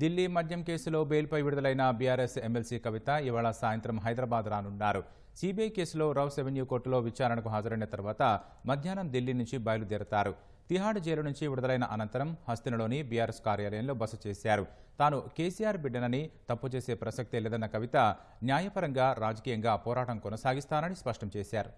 ఢిల్లీ మద్యం కేసులో బెయిల్పై విడుదలైన బీఆర్ఎస్ ఎమ్మెల్సీ కవిత ఇవాళ సాయంత్రం హైదరాబాద్ రానున్నారు. సిబిఐ కేసులో రౌస్ రెవెన్యూ కోర్టులో విచారణకు హాజరైన తర్వాత మధ్యాహ్నం ఢిల్లీ నుంచి బయలుదేరతారు. తిహాడ్ జైలు నుంచి విడుదలైన అనంతరం హస్తినలోని బీఆర్ఎస్ కార్యాలయంలో బస చేశారు. తాను కేసీఆర్ బిడ్డనని తప్పు చేసే ప్రసక్తే లేదన్న కవిత న్యాయపరంగా రాజకీయంగా పోరాటం కొనసాగిస్తానని స్పష్టం చేశారు.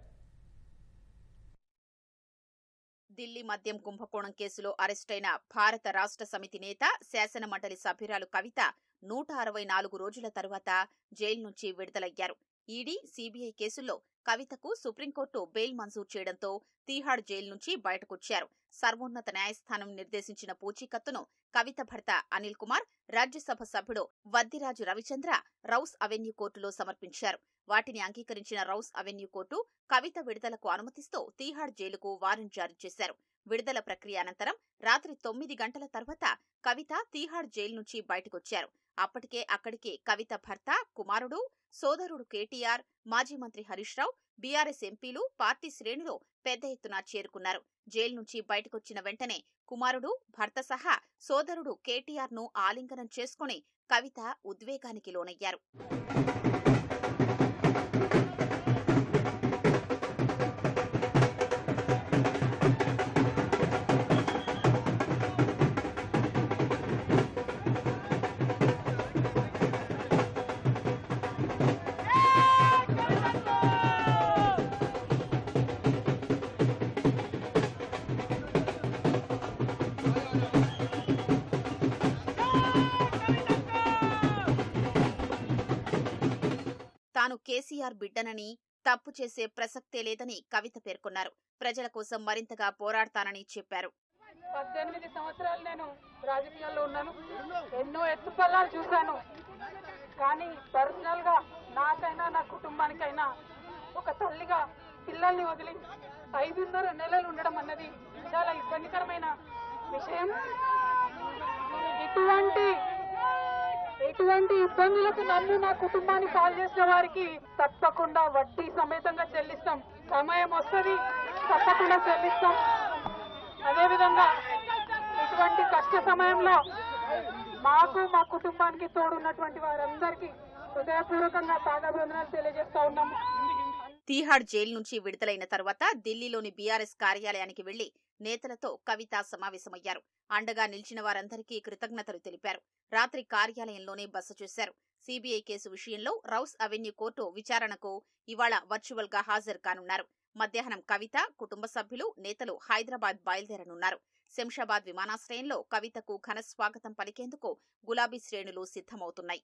ఢిల్లీ మద్యం కుంభకోణం కేసులో అరెస్టైన భారత రాష్ట్ర సమితి నేత శాసన మండలి సభ్యురాలు కవిత నూట అరవై నాలుగు రోజుల తరువాత జైలు నుంచి విడుదలయ్యారు. ఈడీ సీబీఐ కేసుల్లో కవితకు సుప్రీంకోర్టు బెయిల్ మంజూరు చేయడంతో తీహాడ్ జైలు నుంచి బయటకొచ్చారు. సర్వోన్నత న్యాయస్థానం నిర్దేశించిన పూచీకత్తును కవిత భర్త అనిల్ కుమార్ రాజ్యసభ సభ్యుడు వద్దిరాజు రవిచంద్ర రౌస్ అవెన్యూ కోర్టులో సమర్పించారు. వాటిని అంగీకరించిన రౌస్ అవెన్యూ కోర్టు కవిత విడుదలకు అనుమతిస్తూ తీహాడ్ జైలుకు వారెంట్ జారీ చేశారు. విడుదల ప్రక్రియ అనంతరం రాత్రి తొమ్మిది గంటల తర్వాత కవిత తీహాడ్ జైలు నుంచి బయటకొచ్చారు. అప్పటికే అక్కడికి కవిత భర్త కుమారుడు సోదరుడు కేటీఆర్ మాజీ మంత్రి హరీష్ రావు బీఆర్ఎస్ ఎంపీలు పార్టీ శ్రేణులు పెద్ద ఎత్తున చేరుకున్నారు. జైలు నుంచి బయటకొచ్చిన వెంటనే కుమారుడు భర్త సహా సోదరుడు కేటీఆర్ను ఆలింగనం చేసుకుని కవిత ఉద్వేగానికి లోనయ్యారు. తాను కేసీఆర్ బిడ్డనని తప్పు చేసే ప్రసక్తే లేదని కవిత పేర్కొన్నారు. ప్రజల కోసం మరింతగా పోరాడతానని చెప్పారు. పద్దెనిమిది సంవత్సరాలు నేను రాజకీయాల్లో ఉన్నాను. ఎన్నో ఎత్తుపల్లాలు చూశాను. కానీ పర్సనల్గా నాకైనా నా కుటుంబానికైనా ఒక తల్లిగా పిల్లల్ని వదిలి ఐదున్నర నెలలు ఉండడం అన్నది చాలా ఇబ్బందికరమైన విషయం. ఇటువంటి ఇటువంటి ఇబ్బందులకు నన్ను నా కుటుంబాన్ని కాల్ చేసిన వారికి తప్పకుండా వడ్డీ సమేతంగా చెల్లిస్తాం. సమయం వస్తుంది తప్పకుండా చెల్లిస్తాం. అదేవిధంగా ఇటువంటి కష్ట సమయంలో మాకు మా కుటుంబానికి తోడున్నటువంటి వారందరికీ హృదయపూర్వకంగా పాదాభివందనాలు తెలియజేస్తా ఉన్నాము తీహాడ్ జైలు నుంచి విడుదలైన తర్వాత ఢిల్లీలోని బీఆర్ఎస్ కార్యాలయానికి వెళ్ళి నేతలతో కవిత సమావేశమయ్యారు. అండగా నిలిచిన వారందరికీ కృతజ్ఞతలు తెలిపారు. రాత్రి కార్యాలయంలోనే బస చేశారు. సీబీఐ కేసు విషయంలో రౌస్ అవెన్యూ కోర్టు విచారణకు ఇవాళ వర్చువల్గా హాజరు కానున్నారు. మధ్యాహ్నం కవిత కుటుంబ సభ్యులు నేతలు హైదరాబాద్ బయలుదేరనున్నారు. శంషాబాద్ విమానాశ్రయంలో కవితకు ఘన స్వాగతం పలికేందుకు గులాబీ శ్రేణులు సిద్ధమవుతున్నాయి.